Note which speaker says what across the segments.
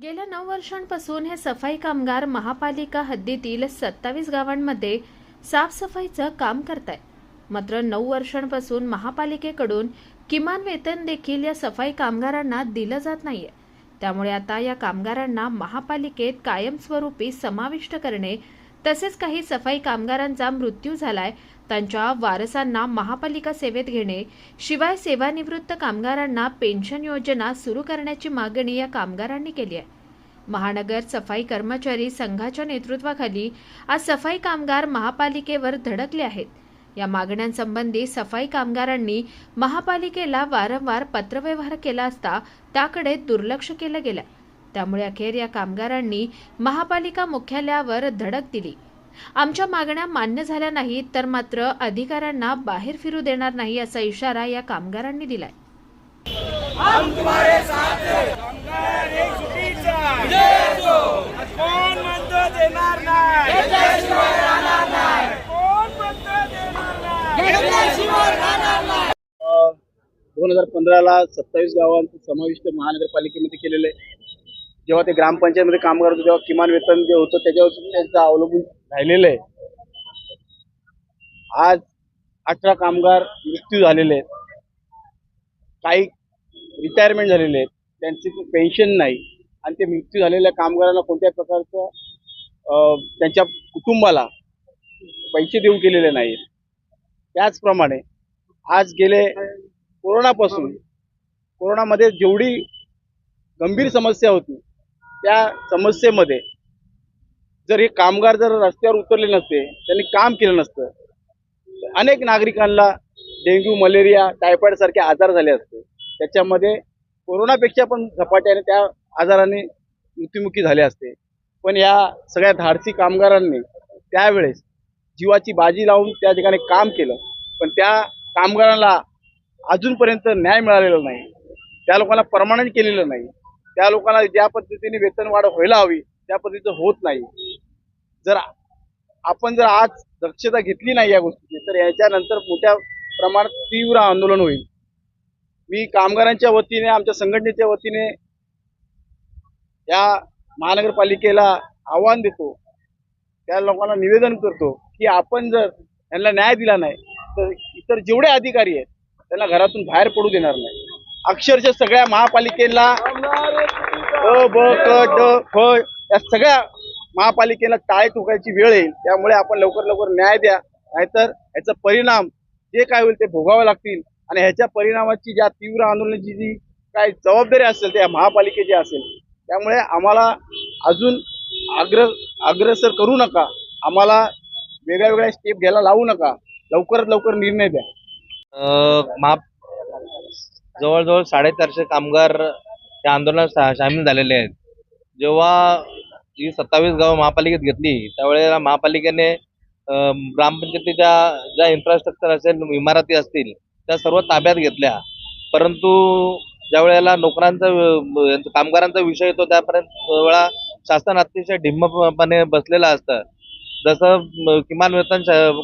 Speaker 1: गेल्या नऊ वर्षांपासून हे सफाई कामगार महापालिका हद्दीतील सत्तावीस गावांमध्ये साफसफाईचं काम करताय मात्र नऊ वर्षांपासून महापालिकेकडून किमान वेतन देखील या सफाई कामगारांना दिलं जात नाहीये. त्यामुळे आता या कामगारांना महापालिकेत कायमस्वरूपी समाविष्ट करणे तसेच काही सफाई कामगारांचा मृत्यू झालाय. त्यांच्या वारसांना महापालिका सेवेत घेणे शिवाय सेवानिवृत्त कामगारांना पेन्शन योजना सुरू करण्याची मागणी या कामगारांनी केली आहे. महानगर सफाई कर्मचारी संघाच्या नेतृत्वाखाली आज सफाई कामगार महापालिकेवर धडकले आहेत. या मागण्यांसंबंधी सफाई कामगारांनी महापालिकेला वारंवार पत्रव्यवहार केला असता त्याकडे दुर्लक्ष केलं गेलं. त्यामुळे अखेर या कामगारांनी महापालिका मुख्यालयावर धडक दिली. आमच्या मागण्या मान्य झाल्या नाहीत तर मात्र अधिकाऱ्यांना बाहेर फिरू देणार नाही असा इशारा या कामगारांनी दिलाय.
Speaker 2: कामगार एक सुटीचा कोण म्हणतो देणार नाही? कोण म्हणतो देणार नाही?
Speaker 3: दोन हजार पंधराला सत्तावीस गावांचं समाविष्ट महानगरपालिकेमध्ये केलेलं आहे. जेव्हा ते ग्रामपंचायतमध्ये कामगार होते तेव्हा किमान वेतन जे होतं त्याच्यावर त्यांचं अवलंबून राहिलेलं आहे. आज अठरा कामगार मृत्यू झालेले आहेत. काही रिटायरमेंट झालेले आहेत. त्यांची पेन्शन नाही. आणि ते मृत्यू झालेल्या कामगारांना कोणत्या प्रकारचं त्यांच्या कुटुंबाला पैसे देऊ केलेले नाहीत. त्याचप्रमाणे आज गेले कोरोनापासून कोरोनामध्ये जेवढी गंभीर समस्या होती त्या समस्येमध्ये जर हे कामगार जर रस्त्यावर उतरले नसते त्यांनी काम केलं नसतं अनेक नागरिकांना डेंग्यू मलेरिया टायफॉइड सारखे आजार झाले असते. त्याच्यामध्ये कोरोनापेक्षा पण झपाट्याने त्या आजाराने मृत्युमुखी झाले असते. पण या सगळ्या धाडसी कामगारांनी त्यावेळेस जीवाची बाजी लावून त्या ठिकाणी काम केलं. पण त्या कामगारांना अजूनपर्यंत न्याय मिळालेला नाही. त्या लोकांना परमानंट केलेलं नाही. त्या लोकांना ज्या पद्धतीने वेतन वाढ व्हायला हवी त्या पद्धतीचं होत नाही. जर आपण जर आज दक्षता घेतली नाही या गोष्टीची तर याच्यानंतर मोठ्या प्रमाणात तीव्र आंदोलन होईल. मी कामगारांच्या वतीने आमच्या संघटनेच्या वतीने या महानगरपालिकेला आव्हान देतो. त्या लोकांना निवेदन करतो की आपण जर यांना न्याय दिला नाही तर इतर जेवढे अधिकारी आहेत त्यांना घरातून बाहेर पडू देणार नाही. अक्षरशः सगळ्या महापालिकेला अ ब क ड फ या सगळ्या महापालिकेला टाळे ठोकायची वेळ येईल. त्यामुळे आपण लवकर लवकर न्याय द्या. नाहीतर ह्याचा परिणाम जे काय होईल ते भोगावे लागतील. आणि ह्याच्या परिणामाची ज्या तीव्र आंदोलनाची जी काय जबाबदारी असेल त्या महापालिकेची असेल. त्यामुळे आम्हाला अजून अग्र अग्रसर करू नका. आम्हाला वेगळ्या वेगळ्या स्टेप घ्यायला लावू नका. लवकरात लवकर निर्णय द्या.
Speaker 4: महा जवळजवळ साडेचारशे कामगार या आंदोलनात सा- सामील झालेले आहेत. जेव्हा ही सत्तावीस गावं महापालिकेत घेतली त्यावेळेला महापालिकेने ग्रामपंचायतीच्या ज्या इन्फ्रास्ट्रक्चर असेल इमारती असतील त्या सर्व ताब्यात घेतल्या. परंतु ज्या वेळेला नोकरांचा कामगारांचा विषय येतो त्यापर्यंत वेळा शासन अतिशय ढिम्मपणे बसलेलं असतं. जसं किमान वेतन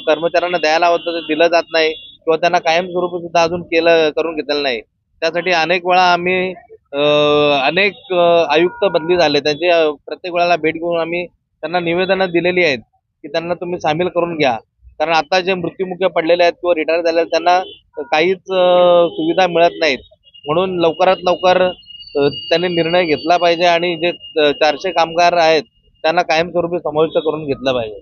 Speaker 4: कर्मचाऱ्यांना द्यायला होतं ते दिलं जात नाही किंवा त्यांना कायमस्वरूपी सुद्धा अजून केलं करून घेतलेलं नाही. त्यासाठी अनेक वेळा आम्ही अनेक आयुक्त बदली झाले. त्यांचे प्रत्येक वेळाला भेट घेऊन आम्ही त्यांना निवेदनं दिलेली आहेत की त्यांना तुम्ही सामील करून घ्या. कारण आता जे मृत्यूमुखी पडलेले आहेत किंवा रिटायर झालेले आहेत, त्यांना काहीच सुविधा मिळत नाहीत. म्हणून लवकरात लवकर त्यांनी निर्णय घेतला पाहिजे आणि जे चारशे कामगार आहेत त्यांना कायमस्वरूपी समाविष्ट करून घेतलं पाहिजे.